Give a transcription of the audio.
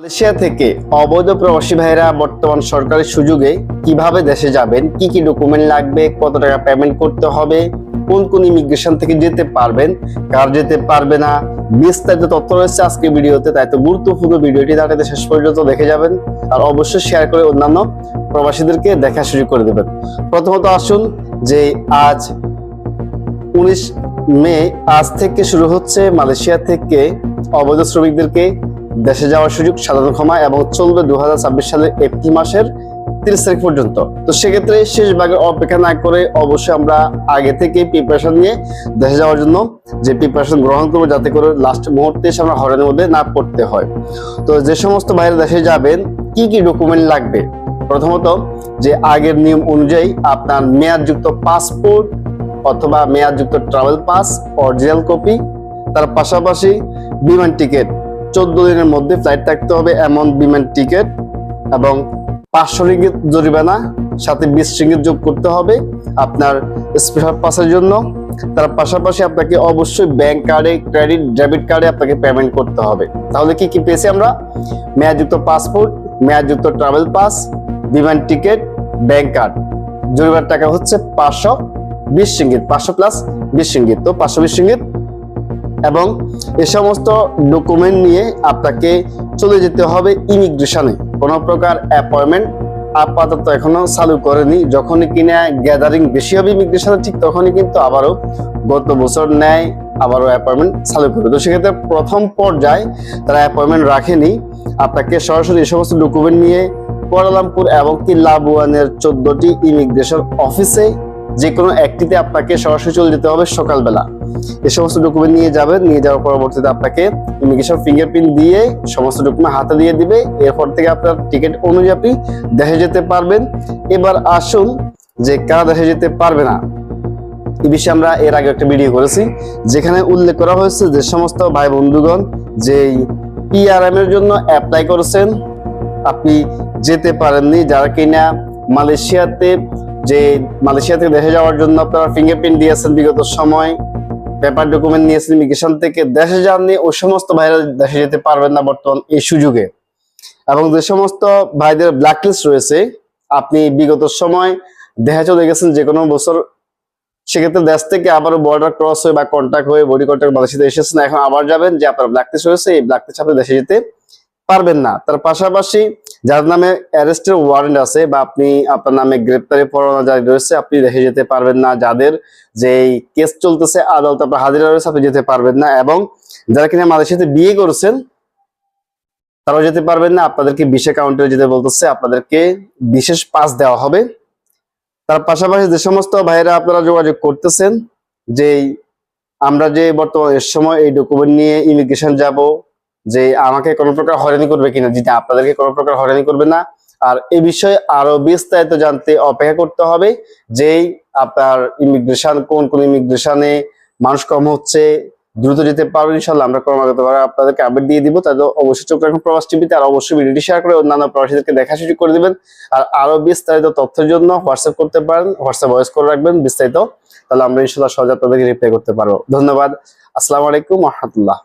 Malaysia থেকে অবৈধ প্রবাসী ভাইরা বর্তমান সরকারের সুযোগে কীভাবে দেশে যাবেন? কি কি ডকুমেন্ট লাগবে? কত টাকা পেমেন্ট করতে হবে? কোন কোন ইমিগ্রেশন থেকে যেতে পারবেন? কার যেতে পারবে না? বিস্তারিত তথ্য রয়েছে আজকে ভিডিওতে, তাই তো গুরুত্বপূর্ণ ভিডিওটি তাদের শেষ পর্যন্ত দেখে যাবেন। আর অবশ্যই শেয়ার করে অন্যান্য প্রবাসীদেরকে দেখা শুরু করে দেবেন। প্রথমত আসুন যে আজ উনিশ মে, আজ থেকে শুরু হচ্ছে মালয়েশিয়া থেকে অবৈধ শ্রমিকদেরকে দেশে যাওয়ার সুযোগ সাধারণ ক্ষমা এবং চলবে দু সালের এপ্রিল মাসের তিরিশ তারিখ পর্যন্ত। তো সেক্ষেত্রে শেষ ভাগে অপেক্ষা না করে অবশ্যই আমরা আগে থেকে প্রিপারেশন নিয়ে দেশে যাওয়ার জন্য যে প্রিপারেশন গ্রহণ করব, যাতে করে লাস্ট মুহূর্তে এসে আমরা হরের মধ্যে না পড়তে হয়। তো যে সমস্ত বাইরে দেশে যাবেন, কি কি ডকুমেন্ট লাগবে? প্রথমত যে আগের নিয়ম অনুযায়ী আপনার মেয়াদযুক্ত পাসপোর্ট অথবা মেয়াদযুক্ত ট্রাভেল পাস অরিজিনাল কপি তার পাশাপাশি বিমান টিকিট চোদ্দ দিনের মধ্যে ফ্লাইট থাকতে হবে এমন বিমান টিকিট এবং পাঁচশো রিঙ্গিত জরিমানা, সাথে বিশ রিঙ্গিত যোগ করতে হবে আপনার স্পেশাল পাসের জন্য। তার পাশাপাশি আপনাকে অবশ্যই ব্যাংক কার্ডে ক্রেডিট ডেবিট কার্ডে আপনাকে পেমেন্ট করতে হবে। তাহলে কি কি পেয়েছি আমরা? মেয়াদযুক্ত পাসপোর্ট মেয়াদযুক্ত ট্রাভেল পাস বিমান টিকিট ব্যাংক কার্ড জরিমানার টাকা হচ্ছে পাঁচশো বিশ সিঙ্গিত পাঁচশো প্লাস বিশ সিঙ্গিত তো পাঁচশো বিশ সিঙ্গিত এবং এ সমস্ত ডকুমেন্ট নিয়ে আপনাকে চলে যেতে হবে ইমিগ্রেশনে কোনো প্রকার অ্যাপয়েন্টমেন্ট আপাতত এখনও চালু করেনি। যখনই কিনা গ্যাদারিং বেশি হবে ইমিগ্রেশনে ঠিক তখনই কিন্তু আবারও গত বছর নেয় আবারও অ্যাপয়েন্টমেন্ট চালু করবে। তো সেক্ষেত্রে প্রথম পর্যায়ে তারা অ্যাপয়েন্টমেন্ট রাখেনি। আপনাকে সরাসরি এ সমস্ত ডকুমেন্ট নিয়ে কুয়ালালামপুর এবং কি লাবুয়ানের চোদ্দটি ইমিগ্রেশন অফিসে যে কোনো একটিতে আপনাকে সরাসরি চলে যেতে হবে সকালবেলা। এ সমস্ত ডকুমেন্ট নিয়ে যাবেন নিয়ে যাওয়ার পরবর্তীতে আপনাকে ইমিগ্রেশন ফিঙ্গারপ্রিন্ট দিয়ে সমস্ত ডকুমেন্ট হাতে দিয়ে দিবে। এরপর থেকে আপনার টিকিট অনুযায়ী আপনি দেশে যেতে পারবেন। এবার আসুন যে কারা দেশে যেতে পারবে না। এ বিষয়ে আমরা এর আগে একটা ভিডিও করেছি, যেখানে উল্লেখ করা হয়েছে যে সমস্ত ভাই বন্ধুগণ যে পিআরএম এর জন্য অ্যাপ্লাই করেছেন, আপনি যেতে পারেননি। যারা কিনা মালয়েশিয়াতে যে মালয়েশিয়া থেকে দেশে যাওয়ার জন্য আপনারা ফিঙ্গারপ্রিন্ট দিয়েছেন বিগত সময় পেপার ডকুমেন্ট নিয়েছেন ইমিগ্রেশন থেকে, দেশে যাননি, ওই সমস্ত ভাইরা দেশে যেতে পারবেন না বর্তমান এই সুযোগে। এবং যে সমস্ত ভাইদের ব্ল্যাকলিস্ট রয়েছে, আপনি বিগত সময় দেখা চলে গেছেন যে কোনো বছর, সেক্ষেত্রে দেশ থেকে আবারও বর্ডার ক্রস হয়ে বা কন্ট্যাক্ট হয়ে বডি কন্ট্যাক্ট বাংলাদেশে এসেছেন, এখন আবার যাবেন যে আপনার ব্ল্যাকলিস্ট রয়েছে, এই ব্ল্যাকলিস্ট আপনি দেশে যেতে পারবেন না। তার পাশাপাশি যার নামে অ্যারেস্টের ওয়ারেন্ট আছে বা আপনি আপনার নামে গ্রেপ্তারি পরোয়ানা জারি রয়েছে, আপনি দেখে যেতে পারবেন না। যাদের যে কেস চলতেছে, আদালত আপনার হাজিরা রয়েছে, আপনি যেতে পারবেন না এবং যারা কিনা মালয়েশিয়াতে বিয়ে করেছেন, তারাও যেতে পারবেন না। আপনাদেরকে বিশে কাউন্টারে যেতে বলতেছে, আপনাদেরকে বিশেষ পাস দেওয়া হবে। তার পাশাপাশি যে সমস্ত ভাইয়েরা আপনারা যোগাযোগ করতেছেন যে আমরা যে বর্তমান এর সময় এই ডকুমেন্ট নিয়ে ইমিগ্রেশন যাব যে আমাকে কোনো প্রকার হয়রানি করবে কিনা যেটা আপনাদেরকে কোনো প্রকার হয়রানি করবে না। আর এই বিষয়ে আরও বিস্তারিত জানতে অপেক্ষা করতে হবে যেই আপনার ইমিগ্রেশন কোন কোন ইমিগ্রেশনে মানুষ কম হচ্ছে, দ্রুত যেতে পারবেন ইনশাল্লাহ আমরা ক্রমাগত ভাবে আপনাদেরকে আপডেট দিয়ে দিব। তাহলে অবশ্যই চোখ রাখুন প্রবাস টিভিতে, আর অবশ্যই ভিডিওটি শেয়ার করে অন্যান্য প্রবাসীদেরকে দেখা শুরু করে দিবেন। আর আরও বিস্তারিত তথ্যের জন্য হোয়াটসঅ্যাপ করতে পারেন হোয়াটসঅ্যাপ ভয়েস করে রাখবেন বিস্তারিত। তাহলে আমরা ইনশাল্লাহ সহজে আপনাদেরকে রিপ্লাই করতে পারব। ধন্যবাদ। আসসালামু আলাইকুম রহমতুল্লাহ।